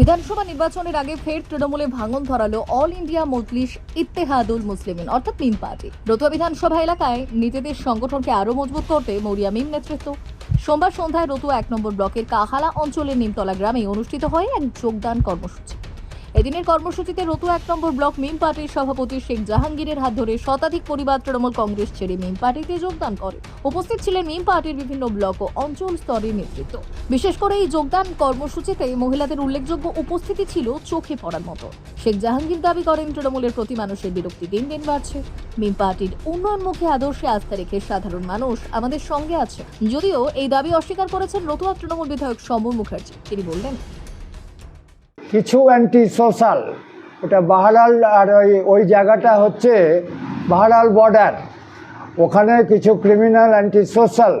বিধানসভা নির্বাচনের আগে ফের তৃণমূলে ভাঙন ধরালো অল ইন্ডিয়া মজলিস ইত্তেহাদুল মুসলিমিন, অর্থাৎ মিম পার্টি। রতুয়া বিধানসভা এলাকায় নিজেদের সংগঠনকে আরও মজবুত করতে মরিয়া মিম নেতৃত্ব। সোমবার সন্ধ্যায় রতুয়া এক নম্বর ব্লকের কাহালা অঞ্চলের নিমতলা গ্রামে অনুষ্ঠিত হয় এক যোগদান কর্মসূচি। এদিনের কর্মসূচিতে রতু এক নম্বর ব্লক মিম পার্টির সভাপতি শেখ জাহাঙ্গীরের হাত ধরে শতাধিক পরিবার, তৃণমূল কংগ্রেস ছেড়ে মিম পার্টিতে যোগদান করে। উপস্থিত ছিলেন মিম পার্টির বিভিন্ন ব্লক ও অঞ্চল স্তরের নেতৃত্ব। বিশেষ করে এই যোগদান কর্মসূচিতে মহিলাদের উল্লেখযোগ্য উপস্থিতি ছিল চোখে পড়ার মতো। শেখ জাহাঙ্গীর দাবি করেন, তৃণমূলের প্রতি মানুষের বিরক্তি দিন দিন বাড়ছে। মিম পার্টির উন্নয়নমুখী আদর্শে আস্থা রেখে সাধারণ মানুষ আমাদের সঙ্গে আছে। যদিও এই দাবি অস্বীকার করেছেন রতুয়া তৃণমূল বিধায়ক সমর মুখার্জি। তিনি বললেন কিছু অ্যান্টি সোশ্যাল ওটা বাহারাল আর ওই ওই জায়গাটা হচ্ছে বাহারাল বর্ডার ওখানে কিছু ক্রিমিনাল অ্যান্টি সোশ্যাল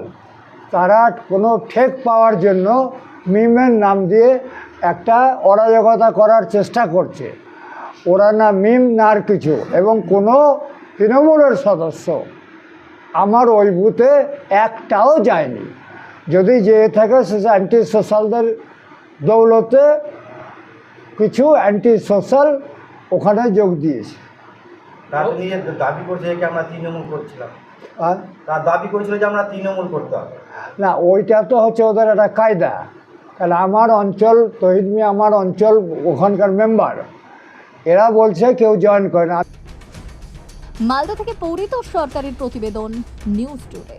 তারা কোনো ঠেক পাওয়ার জন্য মিমের নাম দিয়ে একটা অরাজকতা করার চেষ্টা করছে। ওরা না মিম না আর কিছু, এবং কোনো তৃণমূলের সদস্য আমার ওই বুথে একটাও যায়নি। যদি যেয়ে থাকে সে অ্যান্টি সোশ্যালদের দৌলতে কিছু অ্যান্টি সোশ্যাল ওখানে যোগ দিয়েছে। তার নিজের দাবি করছে যে আমরা তৃণমূল করছিলাম। আর তার দাবি করেছিল যে আমরা তৃণমূল করতাম না ওইটা তো হচ্ছে ওদের একটা কায়দা। কারণ আমার অঞ্চল তহিদ মিয়া আমার অঞ্চল ওখানকার মেম্বার এরা বলছে কেউ জয়েন করে না। মালদা থেকে পৌরিত সরকারের প্রতিবেদন নিউজ টুডে